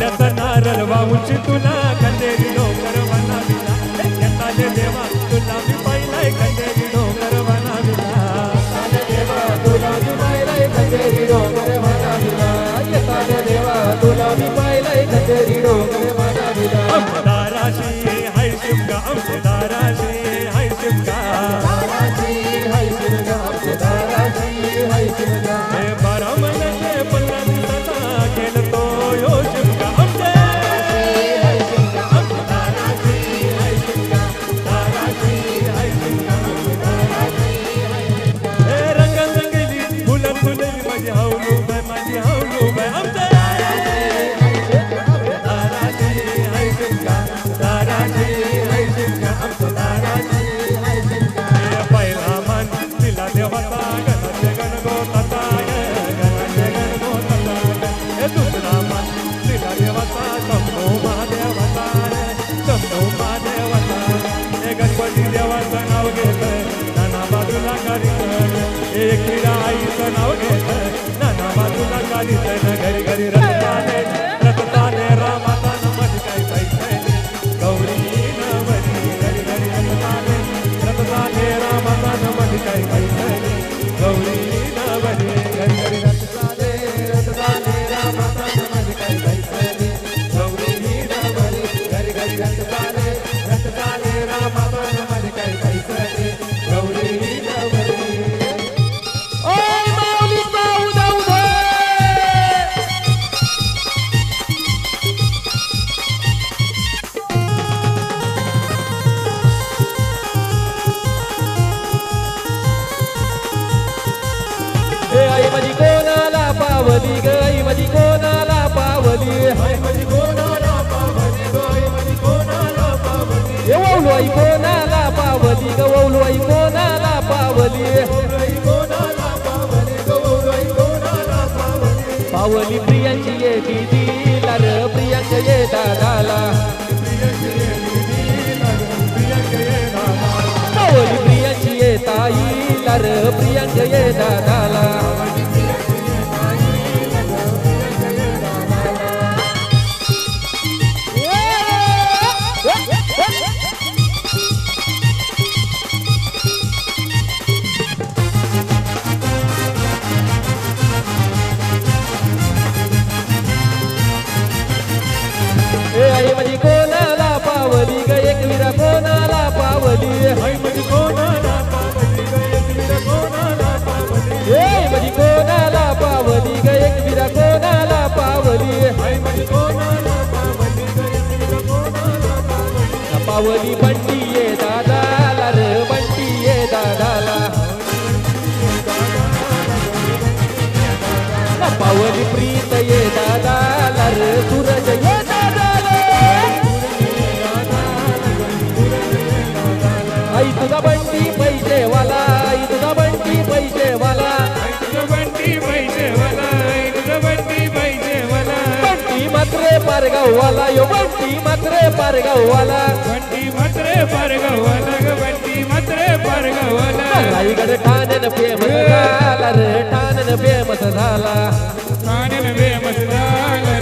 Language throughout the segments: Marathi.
पाण्याचा नारळ वाऊची तुला પીડાય તનવને पावली कोणाला पावली गवलवाई कोणाला पावली पावली प्रियांची ये दिदी लाल प्रियांच्या ये दादाला. पावली प्रियांची ये ताई लाल प्रियांच्या ये दादाला. காவடி பட்டி मत्रे पारगावाला यो बंटी मत्रे पारगावाला बंटी मत्रे पारगावाला ग बंटी मत्रे पारगावाला रायगड ठाण्यानं फ़ेमस झाला रे ठाण्यानं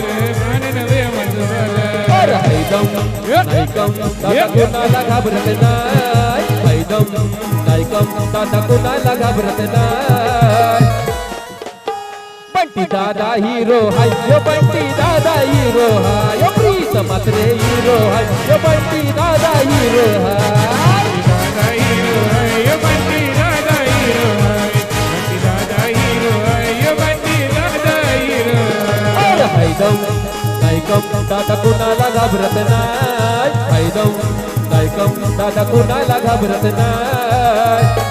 रे कानन प्रेम झाला अरे हैदम हैदम दादा दादा बंटी दादा हीरो हाय बंटी। हिरो हाय प्रीत मात्रे हिरो हाय बंटी दादा हिरो हाय। नाही कम दादा कोणाला घाबरत नाही? फायदा नाही कम दादा कोणाला घाबरत नाही?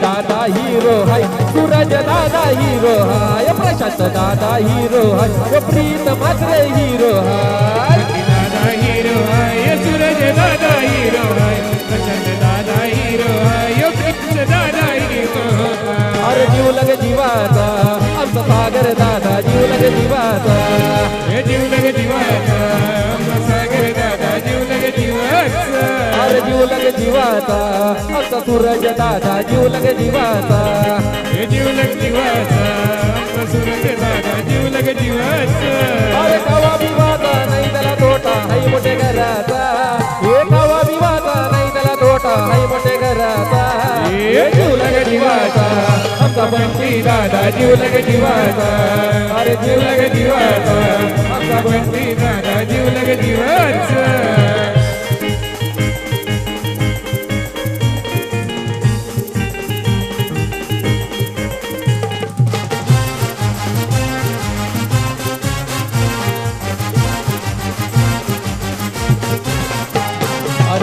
दादा हीरो है सूरज दादा हीरो है प्रशांत दादा हीरो है प्रीत मात्र हीरो है दादा हीरो है ये सूरज दादा हीरो है प्रशांत दादा हीरो है प्रीत दादा हीरो अरे जीव लगे जीवाता अब सागर दादा जीव लगे जीवाता। जीव लगे जीवाता जीव लगे जीवाचा. आमचा सूरज दादा जीव लगे जीवाता जीव लगे जीवाता जीव लगे जीवाचा. अरे कावा विवादा नाही त्याला तोटा हाई मोठे घराचा. हे कावा विवादा नाही त्याला तोटा हाई मोठे घराचा. जीव लगे जीवाचा. असा बंटी दादा जीव लगे जीवाचा. अरे जीव लगे जीवाचा. असा बंटी दादा जीव लगे जीवाचा.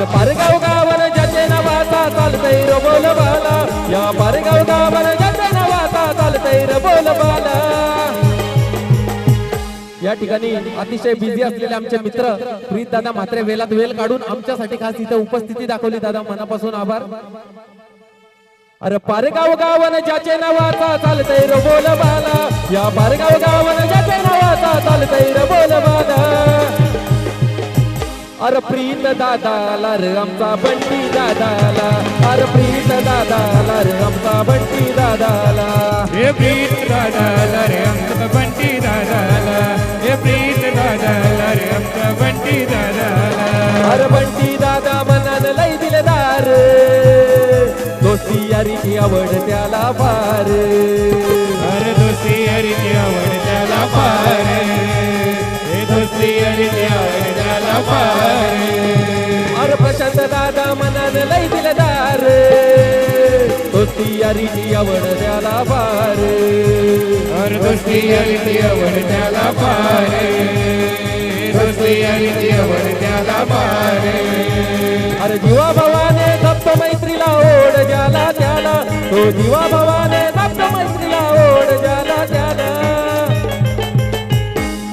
पारगाव गावन ज्याचे नवाता चालतंय र बोल बाला. या पारगाव गावन ज्याचे नवाता चालतय र बोल बाला. या ठिकाणी अतिशय बिझी असलेले आमचे मित्र प्रीत दादा मात्र वेलात वेल काढून आमच्यासाठी खास इथे उपस्थिती दाखवली. दादा मनापासून आभार. अरे पारगाव गावन ज्याचे नावाचा चालतय र बोल बाला. या पारगाव गावन ज्याचे नावाचा चालतय र बोल बाला. अरे प्रीत दादाला रे आमचा बंटी दादाला. अरे प्रीत दादाला रे आमचा बंटी दादाला. हे प्रीत दादाला रे आमचा बंटी दादाला. हे प्रीत दादाला रे आमचा बंटी दादाला. अरे बंटी दादा मनान लई दिलदार. दोस्ती यारीची आवड त्याला फार. अरे दोस्ती हरीची आवड आवड त्याला पार हरीची आवड त्याला पार अरे जीवा भावाने जप्त मैत्रीला ओढ ज्याला त्याला. तो जीवा भावाने जप्त मैत्रीला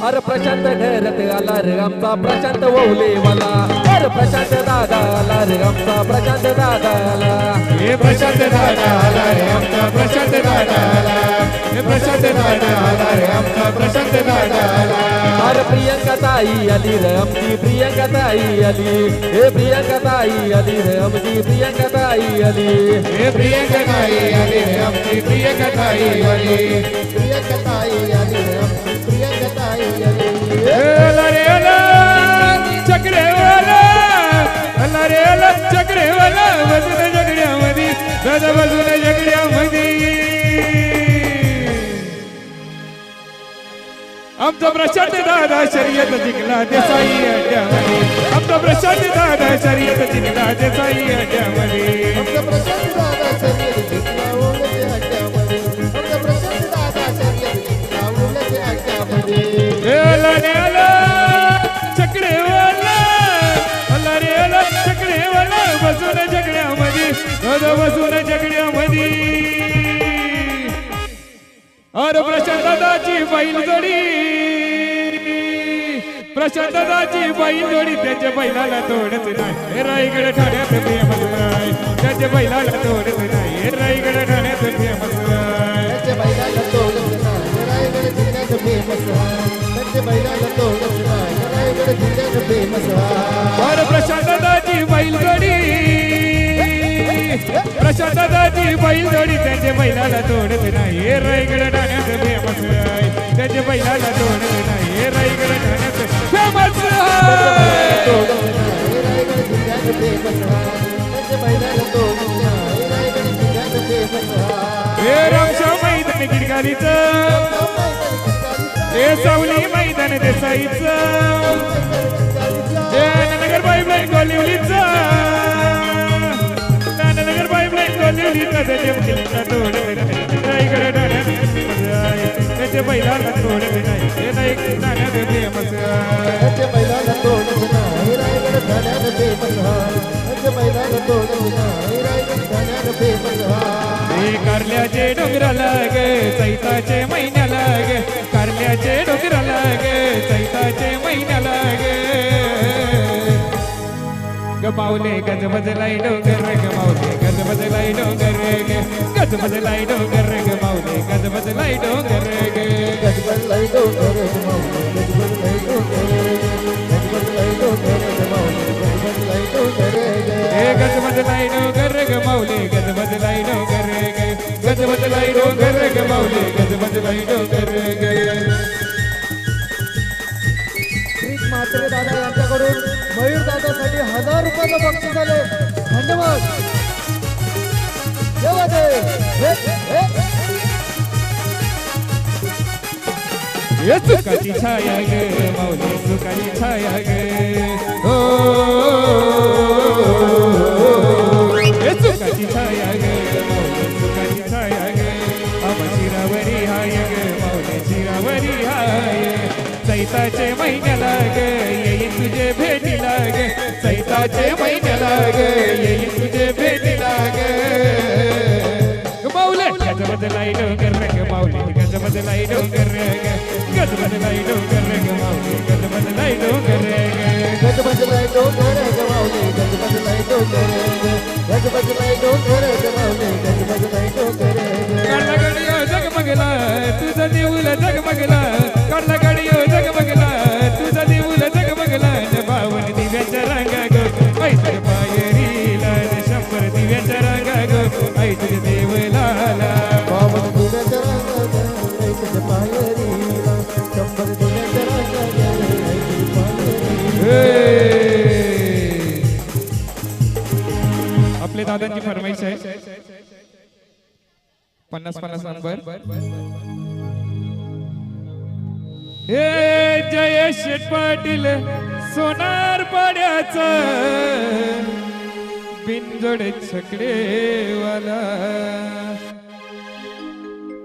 अरे प्रशांत घरत आला रे आमचा प्रशांत वाला अरे प्रशांत दादा आला रे आमचा प्रशांत दादा आला. हे प्रशांत दादा आला रे आमचा प्रशांत दादा आला. हे प्रशांत दादा आला रे आमचा प्रशांत दादा आला. अरे प्रियंका ताई आली रे आमची प्रियंका ताई आली. हे प्रियंका ताई आली रे आमची प्रियंका ताई आली. हे प्रियंका ताई आली रे आमची प्रियंका ताई आली. प्रशांत दादा शर्यत जिंकला देसाई अड्ड्यामध्ये. आमचा प्रशांत दादा शर्यत जिंकला देसाई अड्ड्यामध्ये. बसून जगड्यामध्ये अरे प्रशांत दादाची बैल जोडी प्रशांत दादाची बैल जोडी? त्याच्या बैलाला तोडत नाही. रायगड ठाण्यात फेमस आहे. त्याच्या बैलाला तोडत नाही. रायगड ठाण्यात फेमस अरे प्रशांत दादाची बैल जोडी प्रशांत दादाची बैल जोडी त्याच्या बैलाला तोडत नाही. रायगड ठाण्यात फेमस आहे. गज बैलाला तोडत नाही हे रायगड ठाण्यात हे रामशाव मैदान गिरगारीचं हे सावली मैदान देसाईचं. हे नगर पाईपलाईन गोलिवलीचं नगर पाईपलाईन गोलिवलीचं हे कारल्याचे डोंगराला ग चैताचे महिन्याला ग कारल्याचे डोंगराला ग चैताचे महिन्याला ग ग माऊले गज बदलाई डोंगर ग. गमावले गज बदलाई डोंगर ग गज बदलाई डोंगर ग. माऊले गज बदलाई डोंगर गमावले ग हे गज बदलाई डोंगर ग माऊले गज बदलाई डोंगर ग. गज बदलाई डोंगर ग माऊले गज बदलाई डोंगर ग. म्हात्रे दादा यांच्याकडून मयूर दादासाठी हजार रुपयाचं बक्षीस आले धन्यवाद. जेव्हा हे सुखाची छाया ग माऊली सुखाची छाया ग. हे. चैताचे महिन्याला ग येईन तुझे भेटीला ग चैताचे महिन्याला ग येईन तुझे भेटीला ग माऊले गज बदलाई डोंगर रंग माऊली गज बदलाई डोंगर रंग गज बदलाई डोंगर रंग माऊली गज बदलाई डोंगर रंग गज बजलाय डोंगर गमावले गज बजलाय डोंगर गज बजलाय डोंगर गमावले गज बजलाय डोंगर काढला गाडियो जगमगला तुझा देऊल जगमगला. दादांची फरमाईश आहे. पन्नास पन्नास नंबर. हे जयेश पाटील सोनार पाड्याचा बिनजोड छकडेवाला.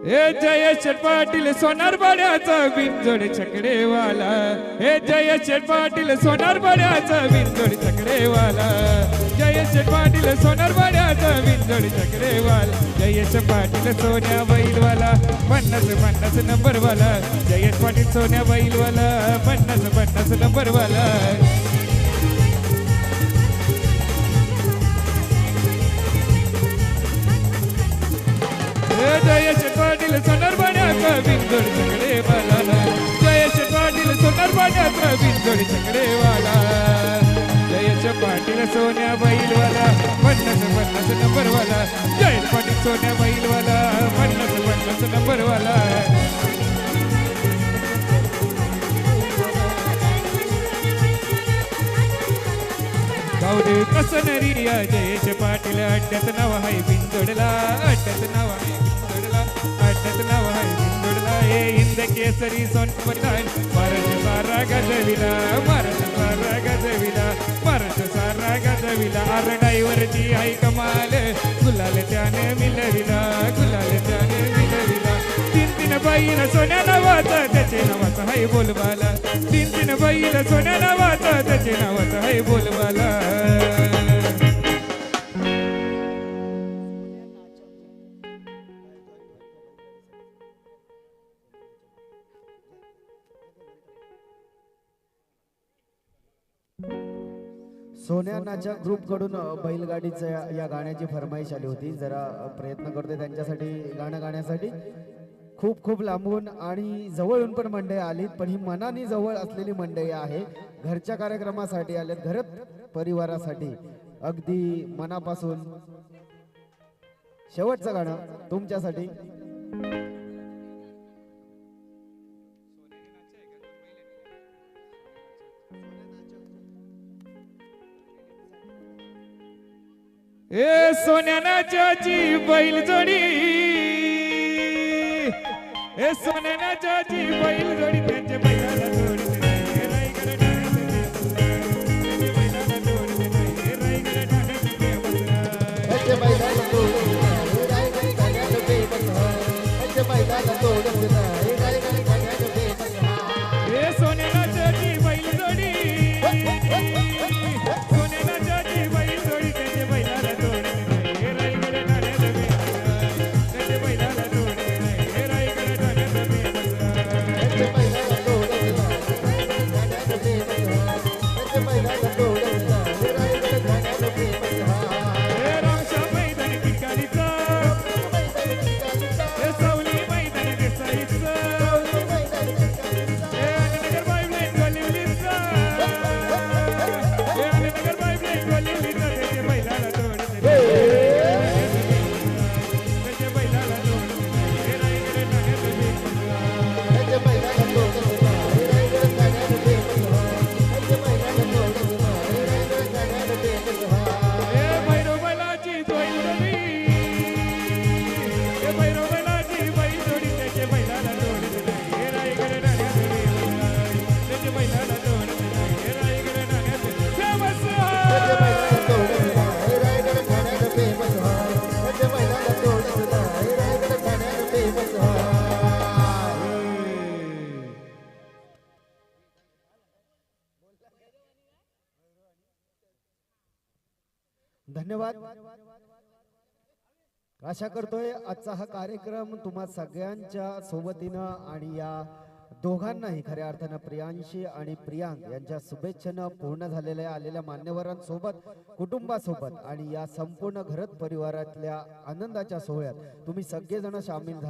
हे जयेश पाटील सोनार पाड्याचा बिनजोड छकडेवाला. हे जयेश पाटील सोनार पाड्याचा बिनजोड छकडेवाला. जयेश पाटील सोनार पाड्याचा बिनजोड चक्रेवाल. जयेश पाटील सोन्या बैलवाला पन्नास पन्नास नंबरवाला. जयेश पाटील सोन्या बैलवाला पन्नास पन्नास नंबरवाला. जयश पाटील सोनार पाण्याचा बिंदोड छकडे वाला जयश पाटील सोनार पाण्याचा बिंदोड छकडे पाटील सोन्या बैलवाला पन्नास पन्नास नंबरवाला. जय पाटील सोन्या बैलवाला पन्नास पन्नास नंबरवाला. गावडे कसं नरिया जयेश पाटील अड्ड्यात नाव आहे बिंदोडला अड्ड्यात नाव आहे बिंदोडला अड्ड्यात नाव आहे बिंदोडला. हे हिंद केसरी सोन सोनपटान महाराष्ट्र सारा गजविला महाराष्ट्र गजविला महाराष्ट्र सारा गजविला डायवरची आई कमाल गुलाल त्याने मिलविला गुलाल त्याने मिलविला. तीन तीन बाईला सोन्या नावाचा त्याचे नावाचा हाय बोलबाला. तीन तीन बाईला सोन्या नावाचा त्याचे नावाचा हाय बोलबाला. सोन्या नाच्या ग्रुपकडून बैलगाडीचं या- गाण्याची फरमाईश आली होती. जरा प्रयत्न करते त्यांच्यासाठी गाणं गाण्यासाठी. खूप खूप लांबून आणि जवळून पण मंडळी आलीत पण ही मनाने जवळ असलेली मंडळी आहे. घरच्या कार्यक्रमासाठी आलेत घर परिवारासाठी. अगदी मनापासून शेवटचं गाणं तुमच्यासाठी. ए सोन्यानाच्याची बैल जोडी. ए सोन्यानाच्याची बैल जोडी. त्यांचे बैलाला धन्यवाद. आशा करतोय आजचा हा कार्यक्रम तुम्हा सगळ्यांच्या सोबतीनं आणि या दोघांनाही खऱ्या अर्थानं प्रियांशी आणि प्रियांक यांच्या शुभेच्छेनं पूर्ण झालेल्या आलेल्या मान्यवरांसोबत कुटुंबासोबत आणि या संपूर्ण घरत परिवारातल्या आनंदाच्या सोहळ्यात तुम्ही सगळेजण सामील झाले.